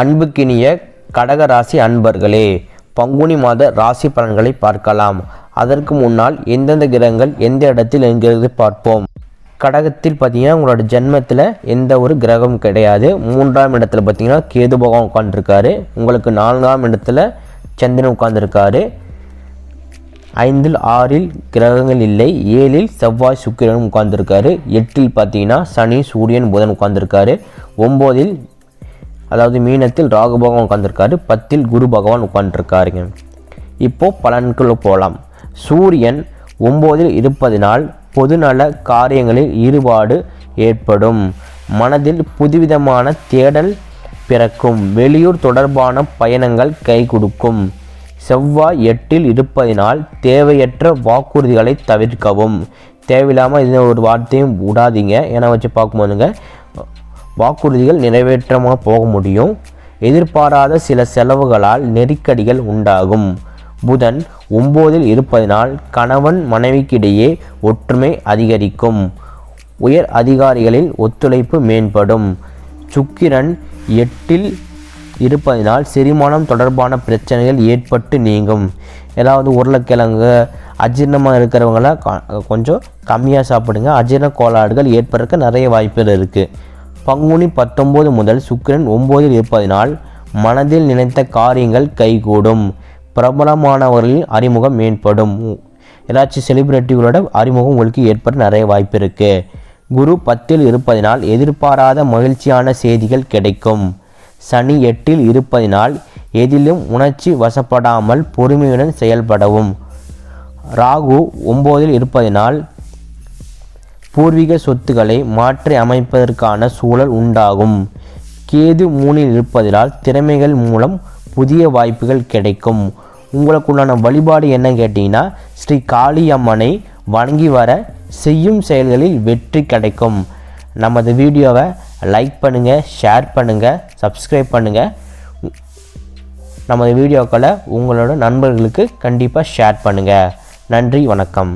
அன்புக்கினிய கடக ராசி அன்பர்களே பங்குனி மாத ராசி பலன்களை பார்க்கலாம். அதற்கு முன்னால் எந்தெந்த கிரகங்கள் எந்த இடத்தில் என்கிறது பார்ப்போம். கடகத்தில் பார்த்தீங்கன்னா உங்களோட ஜென்மத்தில் எந்த ஒரு கிரகம் கிடையாது. மூன்றாம் இடத்துல பார்த்தீங்கன்னா கேது பகவான் உட்காந்துருக்காரு உங்களுக்கு நான்காம் இடத்துல சந்திரன் உட்காந்துருக்காரு ஐந்தில் ஆறில் கிரகங்கள் இல்லை. ஏழில் செவ்வாய் சுக்கிரன் உட்காந்துருக்காரு எட்டில் பார்த்தீங்கன்னா சனி சூரியன் புதன் உட்காந்துருக்காரு ஒம்போதில் அதாவது மீனத்தில் ராகு பகவான் உட்காந்துருக்காரு பத்தில் குரு பகவான் உட்காந்துருக்காருங்க இப்போது பலன்குள்ள போகலாம் சூரியன் ஒம்போதில் இருப்பதினால் பொதுநல காரியங்களில் ஈடுபாடு ஏற்படும். மனதில் புதுவிதமான தேடல் பிறக்கும். வெளியூர் தொடர்பான பயணங்கள் கை கொடுக்கும். செவ்வாய் எட்டில் இருப்பதினால் தேவையற்ற வாக்குறுதிகளை தவிர்க்கவும். தேவையில்லாமல் இது ஒரு வார்த்தையும் விடாதீங்க. ஏன்னா வச்சு பார்க்கும்போதுங்க வாக்குறுதிகள் நிறைவேற்றமாக போக முடியும். எதிர்பாராத சில செலவுகளால் நெருக்கடிகள் உண்டாகும். புதன் ஒம்போதில் இருப்பதினால் கணவன் மனைவிக்கிடையே ஒற்றுமை அதிகரிக்கும். உயர் அதிகாரிகளின் ஒத்துழைப்பு மேம்படும். சுக்கிரன் எட்டில் இருப்பதினால் செரிமானம் தொடர்பான பிரச்சனைகள் ஏற்பட்டு நீங்கும். ஏதாவது உருளைக்கிழங்கு அஜீரணமாக இருக்கிறவங்கள க- கொஞ்சம் கம்மியாக சாப்பிடுங்க. அஜீரண கோளாறுகள் ஏற்படுறதுக்கு நிறைய வாய்ப்புகள் இருக்குது பங்குனி பத்தொம்போது முதல் சுக்கிரன் ஒம்போதில் இருப்பதினால் மனதில் நினைத்த காரியங்கள் கைகூடும். பிரபலமானவர்களின் அறிமுகம் மேம்படும் ஏதாச்சும் செலிபிரிட்டிகளோட அறிமுகம் உங்களுக்கு ஏற்பட நிறைய வாய்ப்பு இருக்குது குரு பத்தில் இருப்பதினால் எதிர்பாராத மகிழ்ச்சியான செய்திகள் கிடைக்கும். சனி எட்டில் இருப்பதினால் எதிலும் உணர்ச்சி வசப்படாமல் பொறுமையுடன் செயல்படவும். ராகு ஒம்போதில் இருப்பதினால் பூர்வீக சொத்துக்களை மாற்றி அமைப்பதற்கான சூழல் உண்டாகும். கேது மூணில் இருப்பதால் திறமைகள் மூலம் புதிய வாய்ப்புகள் கிடைக்கும். உங்களுக்குண்டான வழிபாடு என்ன கேட்டிங்கன்னா ஸ்ரீ காளியம்மனை வணங்கி வர செய்யும் செயல்களில் வெற்றி கிடைக்கும். நமது வீடியோவை லைக் பண்ணுங்கள் ஷேர் பண்ணுங்கள் சப்ஸ்கிரைப் பண்ணுங்கள் நமது வீடியோக்களை உங்களோட நண்பர்களுக்கு கண்டிப்பாக ஷேர் பண்ணுங்கள் நன்றி வணக்கம்.